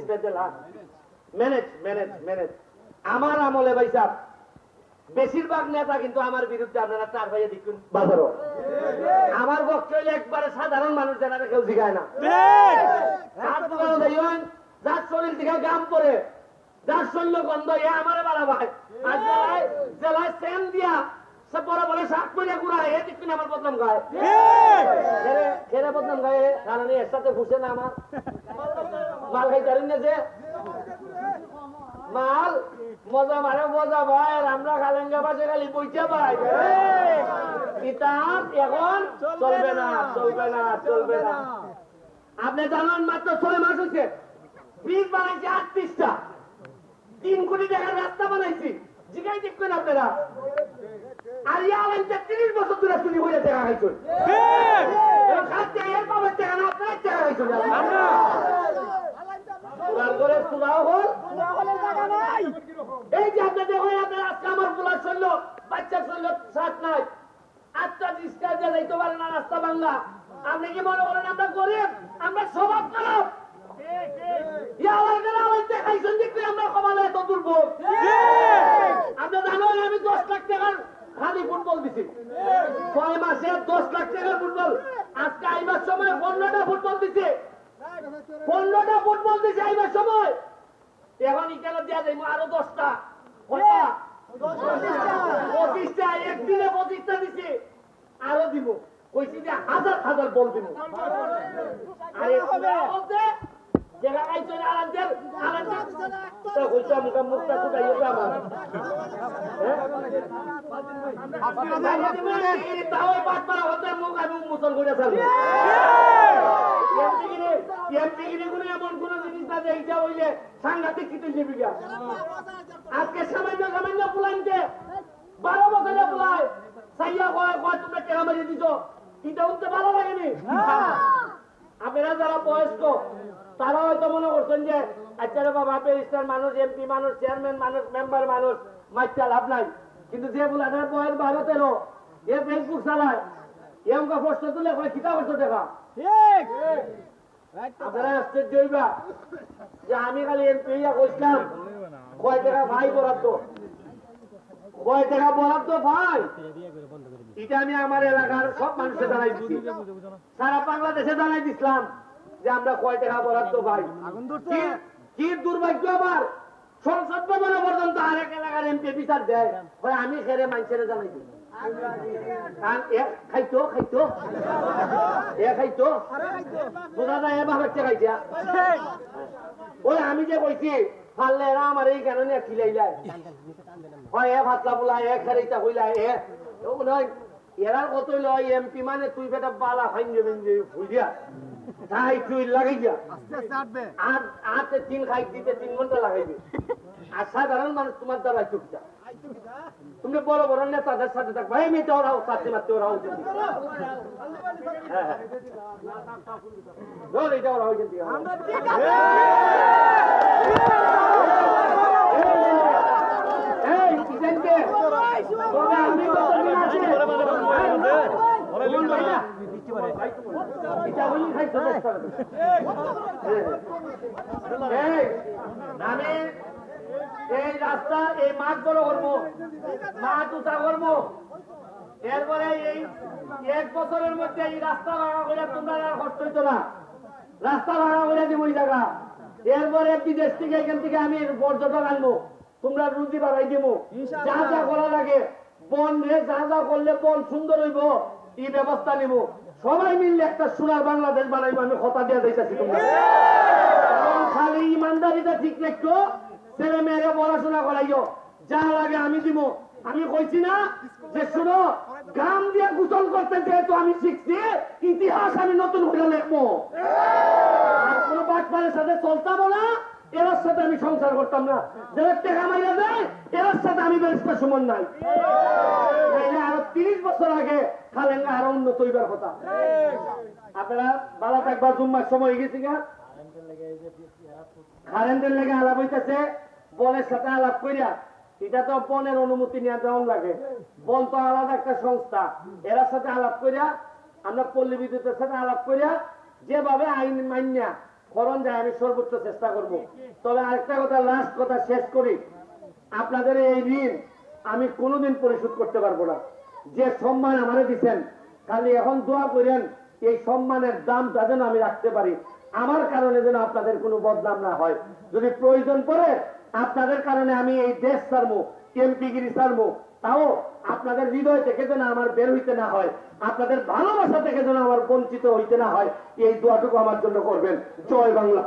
জিনিসটা দিলাম manage manage manage আমার আমলে ভাই সাহেব বেশিরভাগ নেতা কিন্তু আমার বিরুদ্ধে আপনারা চার ভাইয়ে দেখুন বাজারও। আমার পক্ষে হইলে একবারে সাধারণ মানুষ জানারে কেউ জিগায় না। যার শরীর থেকে গাম পরে যার শৈল্য গন্ধ এ আমারে বাড়া ভাই। আর জেলায় জেলায় সেন দিয়া সে বড় বড় শাক করে গুড়া এ দেখুন আমার বদনাম গায় খেরে বদনাম গায়ে কারণ এর সাথে ঘুষে না আমার। মাল খাইতারেন না যে? মাল? মজা মারে মজা ভাই আমরা খালেঙ্গা পাশে খালি বইতে ভাই। কিতাব এখন চলবে না চলবে না চলবে না। আপনি জানেন মাত্র ছয় মাস হচ্ছে ব্রিজ বানাইছে আটত্রিশটা। তিন কোটি টাকার রাস্তা বানাইছি। জিগাই দেখবেন আপনারা। আর ইয়া আলাইতে তিরিশ বছর ধরে চুরি হয়ে টাকা খাইছেন খাদ্যে এর টাকা না আপনার টাকা খাইছেন সুরাল করে সুরাও হল এই যে আপনি দেখুন আপনার আজকে আমার পোলার শৈল বাচ্চা শৈল সাত নাই। আটটা রিক্সা দিয়ে যাইতে পারে না রাস্তা বাংলা আপনি কি মনে করেন আমরা গরিব? আমরা স্বভাব খারাপ? আমি দশ লাখ টাকার খালি ফুটবল দিছি। ছয় মাসে দশ লাখ টাকার ফুটবল। আজকে আইবার সময় পনেরোটা ফুটবল দিছে। পনেরোটা ফুটবল দিছে আইবার সময়। এখন ইকানো দেওয়া যাইব? আরও দশটা। পঁচিশটা একদিনে পঁচিশটা দিছে। আরও দিব। কইছি যে হাজার হাজার বল দিব। আরে বলতে তো মুখা মুখটা আমার। হ্যাঁ? তাও বাদ পারা হতে মুখ আমি মুসল করে চালু এমন কোন জিনিস না যে এইটা হইলে সাংঘাতিক কিছু জীবিকা আজকে সামান্য সামান্য পুলাইতে বারো বছরে পুলাই সাইয়া কয় কয় তুমি টেকা মারিয়ে দিছ? এটা উঠতে ভালো লাগেনি? আপনারা যারা বয়স্ক তারা হয়তো মনে করছেন যে আচ্ছা রে বাবা মানুষ এমপি মানুষ চেয়ারম্যান মানুষ মেম্বার মানুষ মাইটা লাভ নাই। কিন্তু যে বুলানের বয়স বারো তেরো এ ফেসবুক চালায়। এমকা প্রশ্ন তুলে কিতা করছ দেখা আপনারা আশ্চর্য হইবা যে আমি খালি এমপি কইছিলাম কয় টাকা ভাই বরাদ্দ? কয় টাকা বরাদ্দ ভাই? এটা আমি আমার এলাকার সব মানুষকে জানাই দিচ্ছি সারা বাংলাদেশে জানাই দিছিলাম যে আমরা কয় টাকা বরাদ্দ পাই কি- কি দুর্ভাগ্য আবার? সংসদ ভবনে পর্যন্ত আরেক এলাকার এমপি বিচার দেয়। আমি খেরে মানুষের জানাই এ খাইতো খাইতো। এ খাইতো। বোঝা যায় এ বাবার খাইছা। ওই আমি যে কইছি পারলে এরা আমার এই কারণে খিলাইলাই হয় এ ভাতলা বলা এ খেরাইতা কইলা এ। ও নয় এরার কত লয় এমপি মানে তুই বেটা বালা ফাইন যাবেন যে তাই তুই লাগাই যা আর আতে তিন খাই দিতে তিন ঘণ্টা লাগাইবে। আর সাধারণ মানুষ তোমার দ্বারা তুমি বড় বড় নেতাদের সাথে থাকবে এই মেয়েটা ওরাও সাথে মারতে ওরাও হ্যাঁ হ্যাঁ কিসেনকে তোরা আমি এই রাস্তা এই মাঠ বড় করব। মাঠ উঁচা করব। এরপরে এই এক বছরের মধ্যে এই রাস্তা ভাঙা করে তোমরা কষ্ট হইতো না। রাস্তা ভাড়া করে দিব ওই জায়গা। এরপরে বিদেশ থেকে এখান থেকে আমি পর্যটক আনব। তোমরা রুজি বাড়াই দিব। যা যা করা লাগে বন রে যা যা করলে বন সুন্দর হইব এই ব্যবস্থা নিব। সবাই মিললে একটা সোনার বাংলাদেশ বানাইবো আমি কথা দিয়ে দিতেছি তোমরা। খালি ইমানদারিটা ঠিক রাখতো ছেলে মেয়েরা পড়াশোনা করাইও। যা লাগে আমি দিব। আমি কইছি না যে শুনো গ্রাম দিয়ে গোসল করতে যেহেতু আমি শিখছি ইতিহাস আমি নতুন করে লিখব। আর কোনো বাটপারের সাথে চলতামও না এর সাথে আমি সংসার করতাম না। যারা টেকা মাইয়া দেয় এর সাথে আমি ব্যবস্থা সমান নাই। আরও তিরিশ বছর আগে খালেঙ্গা আরও উন্নত হইবার কথা। আপনারা ভালো থাকবার জুম্মার সময় গেছি গা। কারেন্টের লেগে আলাপ হইতেছে। বনের সাথে আলাপ করিয়া এটা তো বনের অনুমতি নেওয়া দেওয়ান লাগে। বন তো আলাদা একটা সংস্থা। এর সাথে আলাপ করিয়া আমরা পল্লী বিদ্যুতের সাথে আলাপ করিয়া যেভাবে আইন মান্যা করণ যায় আমি সর্বোচ্চ চেষ্টা করব। তবে আরেকটা কথা লাস্ট কথা শেষ করি। আপনাদের এই ঋণ আমি কোনোদিন পরিশোধ করতে পারব না। যে সম্মান আমারে দিচ্ছেন খালি এখন দোয়া করেন এই সম্মানের দামটা যেন আমি রাখতে পারি। আমার কারণে যেন আপনাদের কোনো বদনাম না হয়। যদি প্রয়োজন পড়ে আপনাদের কারণে আমি এই দেশ ছাড়বো এমপিগিরি ছাড়বো। তাও আপনাদের হৃদয় থেকে যেন আমার বের হইতে না হয় আপনাদের ভালোবাসা থেকে যেন আমার বঞ্চিত হইতে না হয় এই দোয়াটুকু আমার জন্য করবেন। জয় বাংলা।